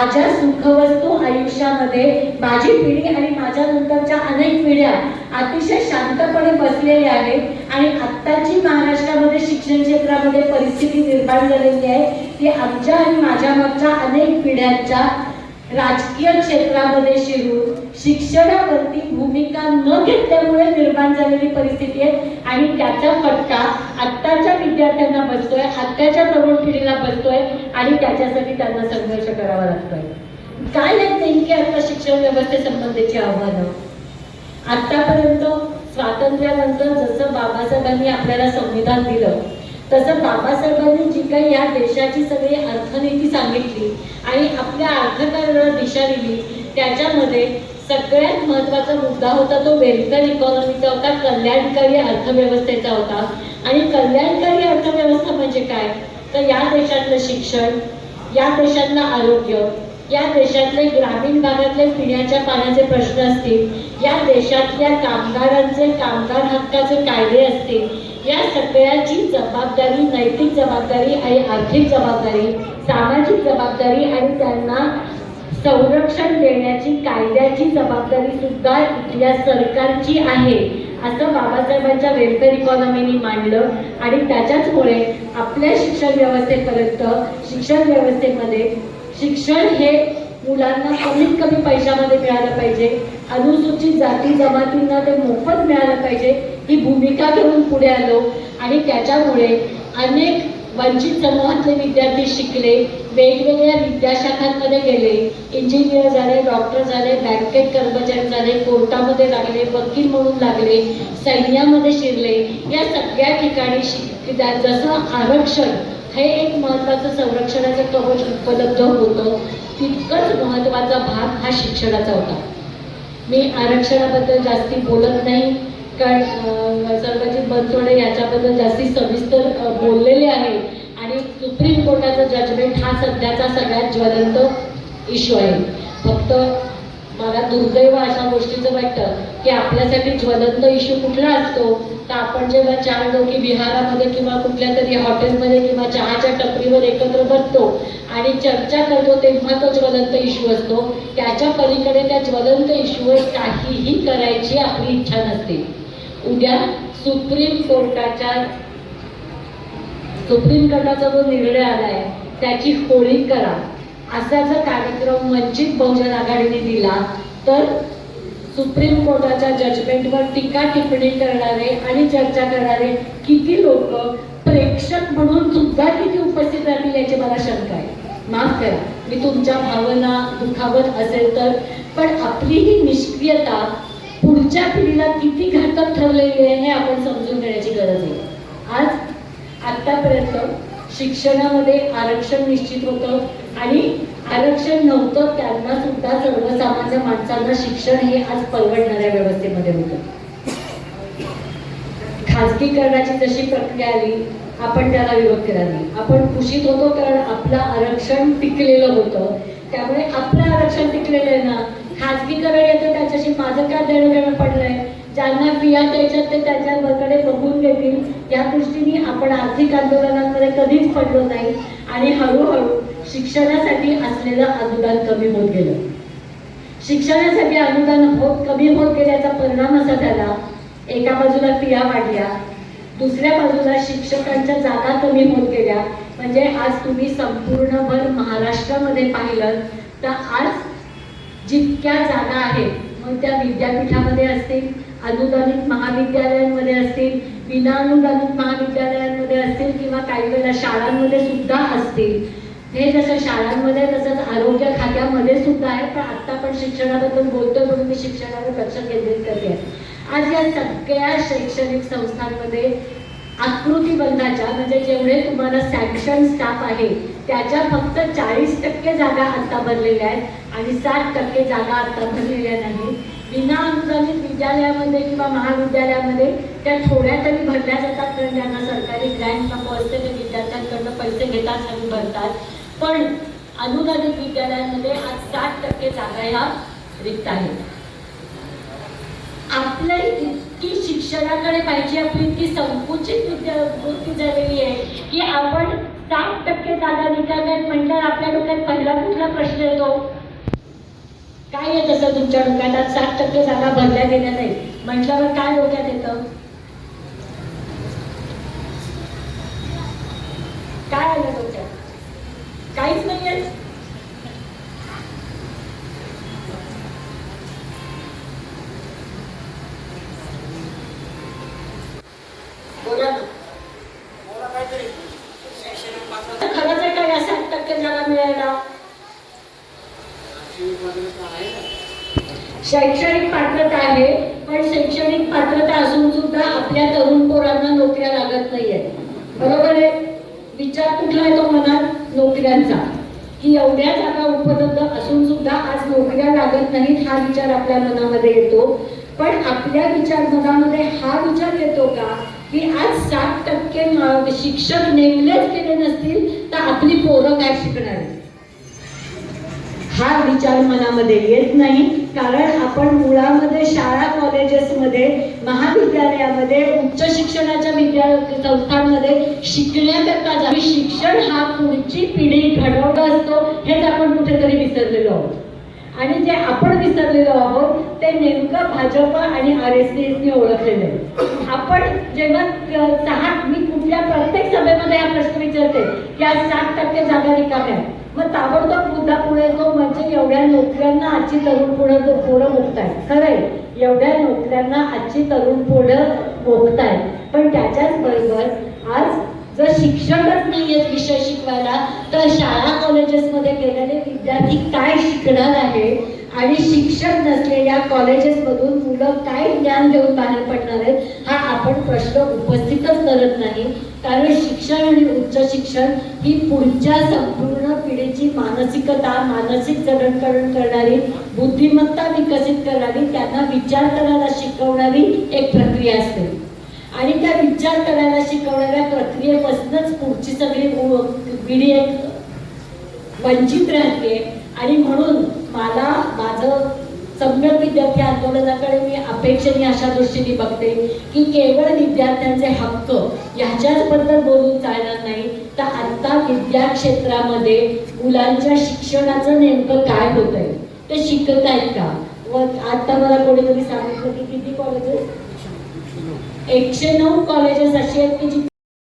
माझ्या सुखवस्तू आयुष्यामध्ये माझी पिढी आणि माझ्या नंतरच्या अनेक पिढ्या अतिशय शांतपणे बसलेल्या आहेत आणि आत्ताची महाराष्ट्रामध्ये शिक्षण क्षेत्रामध्ये परिस्थिती निर्माण झालेली आहे ती आमच्या आणि माझ्या मागच्या अनेक पिढ्यांच्या राजकीय क्षेत्रामध्ये शिरून शिक्षणावरती भूमिका न घेतल्यामुळे निर्माण झालेली परिस्थिती आहे आणि त्याचा फटका आत्ताच्या विद्यार्थ्यांना बसतोय आत्ताच्या तरुण पिढीला बसतोय आणि त्याच्यासाठी त्यांना संघर्ष करावा लागतोय. काय आहेत नेमकी आता शिक्षण व्यवस्थेसंबंधीची आव्हानं? आतापर्यंत स्वातंत्र्यानंतर जसं बाबासाहेबांनी आपल्याला संविधान दिलं तसं बाबासाहेबांनी जी काही या देशाची सगळी अर्थनीती सांगितली आणि आपल्या अर्थकारणाला दिशा दिली. त्याच्यामध्ये सगळ्यात महत्त्वाचा मुद्दा होता तो वेलफेअर इकॉनॉमीचा होता कल्याणकारी अर्थव्यवस्थेचा होता. आणि कल्याणकारी अर्थव्यवस्था म्हणजे काय? तर या देशातलं शिक्षण या देशातलं आरोग्य या देशातले ग्रामीण भागातले पिण्याच्या पाण्याचे प्रश्न असतील या देशातल्या कामगारांचे कामगार हक्काचे कायदे असतील या सगळ्याची जबाबदारी नैतिक जबाबदारी आणि आर्थिक जबाबदारी सामाजिक जबाबदारी आणि त्यांना संरक्षण देण्याची कायद्याची जबाबदारी सुद्धा इथल्या सरकारची आहे असं बाबासाहेबांच्या वेलफेअर इकॉनॉमीनी मांडलं. आणि त्याच्याचमुळे आपल्या शिक्षण व्यवस्थेपर्यंत शिक्षण व्यवस्थेमध्ये शिक्षण हे मुलांना कमीत कमी पैशामध्ये मिळालं पाहिजे. अनुसूचित जाती जमातींना ते मोफत मिळालं पाहिजे. ही भूमिका घेऊन पुढे आलो. आणि त्याच्यामुळे अनेक वंचित समूहातले विद्यार्थी शिकले वेगवेगळ्या विद्याशाखांमध्ये गेले. इंजिनियर झाले डॉक्टर झाले बँकेत कर्मचारी झाले कोर्टामध्ये लागले वकील म्हणून लागले सैन्यामध्ये शिरले. या सगळ्या ठिकाणी शिक जसं आरक्षण हे एक महत्त्वाचं संरक्षणाचं कवच उपलब्ध होतं तितकंच महत्त्वाचा भाग हा शिक्षणाचा होता. मी आरक्षणाबद्दल जास्ती बोलत नाही. कारण अं, बनसोडे याच्याबद्दल जास्ती सविस्तर बोललेले आहे. आणि सुप्रीम कोर्टाचा जजमेंट हा सध्याचा सगळ्यात ज्वलंत इश्यू आहे. फक्त मला दुर्दैव अशा गोष्टीचं वाटतं की आपल्यासाठी ज्वलंत इश्यू कुठला असतो तर आपण जेव्हा चार लोकी विहारामध्ये किंवा कुठल्या तरी हॉटेलमध्ये किंवा चहाच्या टपरीवर एकत्र बसतो आणि चर्चा करतो तेव्हा तो ज्वलंत इश्यू असतो. त्याच्या पलीकडे त्या ज्वलंत इश्यूवर काहीही करायची आपली इच्छा नसते. उद्या सुप्रीम कोर्टाच्या सुप्रीम कोर्टाचा जो निर्णय आलाय त्याची होळी करा. असा जर कार्यक्रम वंचित बहुजन आघाडीने दिला तर सुप्रीम कोर्टाच्या जजमेंटवर टीका टिप्पणी करणारे आणि चर्चा करणारे किती लोक प्रेक्षक म्हणून सुद्धा किती उपस्थित राहतील याची मला शंका आहे. माफ करा मी तुमच्या भावना दुखावत असेल तर पण आपली ही निष्क्रियता पुढच्या पिढीला किती घातक ठरलेली आहे हे आपण समजून घेण्याची गरज आहे. आज आतापर्यंत शिक्षणामध्ये आरक्षण निश्चित होतं आणि आरक्षण नव्हतं त्यांना सुद्धा सर्वसामान्य माणसांना शिक्षण हे आज परवडणाऱ्या व्यवस्थेमध्ये होतं. खाजगीकरणाची जशी प्रक्रिया आली आपण त्याला विरोध केला नाही. आपण खुशीत होतो कारण आपलं आरक्षण टिकलेलं होतं. त्यामुळे आपलं आरक्षण टिकलेलं आहे ना खाजगीकरण येतं त्याच्याशी माझं काय देणं देणं पडलंय? ज्यांना फिया द्यायच्यात ते त्याच्याकडे बघून घेतील. या दृष्टीने आपण आर्थिक आंदोलनांमध्ये कधीच पडलो नाही. आणि हळूहळू शिक्षणासाठी असलेलं अनुदान कमी होत गेलं. शिक्षणासाठी अनुदान होत कमी होत गेल्याचा परिणाम असा झाला. एका बाजूला फिया वाढल्या. दुसऱ्या बाजूला शिक्षकांच्या जागा कमी होत गेल्या. म्हणजे आज तुम्ही संपूर्णभर महाराष्ट्रामध्ये पाहिलं तर आज जितक्या जागा आहेत मग त्या विद्यापीठामध्ये असतील अनुदानित महाविद्यालयांमध्ये असतील विनाअनुदानित महाविद्यालयांमध्ये असतील किंवा काही वेळेला शाळांमध्ये सुद्धा असतील. हे जसं शाळांमध्ये तसंच आरोग्य खात्यामध्ये सुद्धा आहे पण आत्ता आपण शिक्षणाबद्दल बोलतोय म्हणून मी शिक्षणावर लक्ष केंद्रित करते. आज या सगळ्या शैक्षणिक संस्थांमध्ये आकृती आकृतीबंधाच्या म्हणजे जेवढे तुम्हाला सँक्शन स्टाफ आहे त्याच्या फक्त चाळीस टक्के जागा आता भरलेल्या आहेत आणि साठ टक्के जागा आता भरलेल्या नाही विना अनुदानित विद्यालयामध्ये किंवा महाविद्यालयामध्ये त्या थोड्या तरी भरल्या जातात कारण त्यांना सरकारी ग्रँट नको असते ते विद्यार्थ्यांकडनं पैसे घेतात आणि भरतात. पण अनुदानित विद्यालयांमध्ये आज साठ टक्के जागा ह्या रिक्त आहेत. आपल्या की शिक्षणाकडे पाहिजे आपली इतकी संकुचित वृत्ती झालेली आहे की आपण साठ टक्के जागा रिकाम्या म्हटल्यावर आपल्या डोक्यात पहिला कुठला प्रश्न येतो? काय येत असं तुमच्या डोक्यात? आज साठ टक्के जागा भरल्या गेल्या नाही. म्हटल्यावर काय डोक्यात येतं? काय आलं डोक्यात? काहीच नाहीये. खरंच आहे साठ टक्के जागा मिळायला शैक्षणिक पात्रता आहे पण शैक्षणिक पात्रता असून सुद्धा आपल्या तरुण पोरांना नोकऱ्या लागत नाहीये. बरोबर आहे? विचार कुठला येतो मनात? नोकऱ्यांचा. की एवढ्या जागा उपलब्ध असून सुद्धा आज नोकऱ्या लागत नाहीत हा विचार आपल्या मनामध्ये येतो. पण आपल्या विचार मनामध्ये हा विचार येतो का? की आज साठ टक्के शिक्षक नेमलेच गेले नसतील तर आपली पोरं काय शिकणार हा विचार मनामध्ये येत नाही कारण आपण मुळामध्ये शाळा कॉलेजेसमध्ये महाविद्यालयामध्ये उच्च शिक्षणाच्या विद्या संस्थांमध्ये शिकण्याकरता शिक्षण हा पुढची पिढी घडवणं असतो हेच आपण कुठेतरी विसरलेलो आहोत. आणि जे आपण विसरलेलो आहोत ते नेमकं भाजप आणि आर एस डी एसने ओळखलेलं आहे. आपण जेव्हा सहा मी कुठल्या प्रत्येक सभेमध्ये हा प्रश्न विचारते की आज साठ टक्के जागा रिकाम्या मग ताबडतोब मुद्दा पुढे येतो म्हणजे एवढ्या नोकऱ्यांना आजची तरुण पुढं पोरं मुक्तायत खरंय एवढ्या नोकऱ्यांना आजची तरुण पुढं मुक्तायत पण त्याच्याच बरोबर आज जर शिक्षकच नाहीयेत विषय शिकवायला तर शाळा कॉलेजेसमध्ये गेलेले विद्यार्थी काय शिकणार आहे आणि शिक्षक नसलेल्या कॉलेजेसमधून मुलं काय ज्ञान घेऊन बाहेर पडणार आहेत हा आपण प्रश्न उपस्थितच करत नाही. कारण शिक्षण आणि उच्च शिक्षण ही पुढच्या संपूर्ण पिढीची मानसिकता मानसिक जडणकरण करणारी बुद्धिमत्ता विकसित करणारी त्यांना विचार करायला शिकवणारी एक प्रक्रिया असते. आणि त्या विचार करायला शिकवणाऱ्या प्रक्रियेपासूनच पुढची सगळी पिढी एक वंचित राहते. आणि म्हणून मला माझं सम्यक विद्यार्थी आंदोलनाकडे मी अपेक्षेने अशा दृष्टीने बघते की केवळ विद्यार्थ्यांचे हक्क ह्याच्याच बद्दल बोलून चालणार नाही तर आता विद्या क्षेत्रामध्ये मुलांच्या शिक्षणाचं नेमकं काय होत आहे ते शिकत आहेत का? व आता मला कोणीतरी सांगितलं की किती कॉलेजेस एकशे नऊ कॉलेजेस अशी आहेत की जी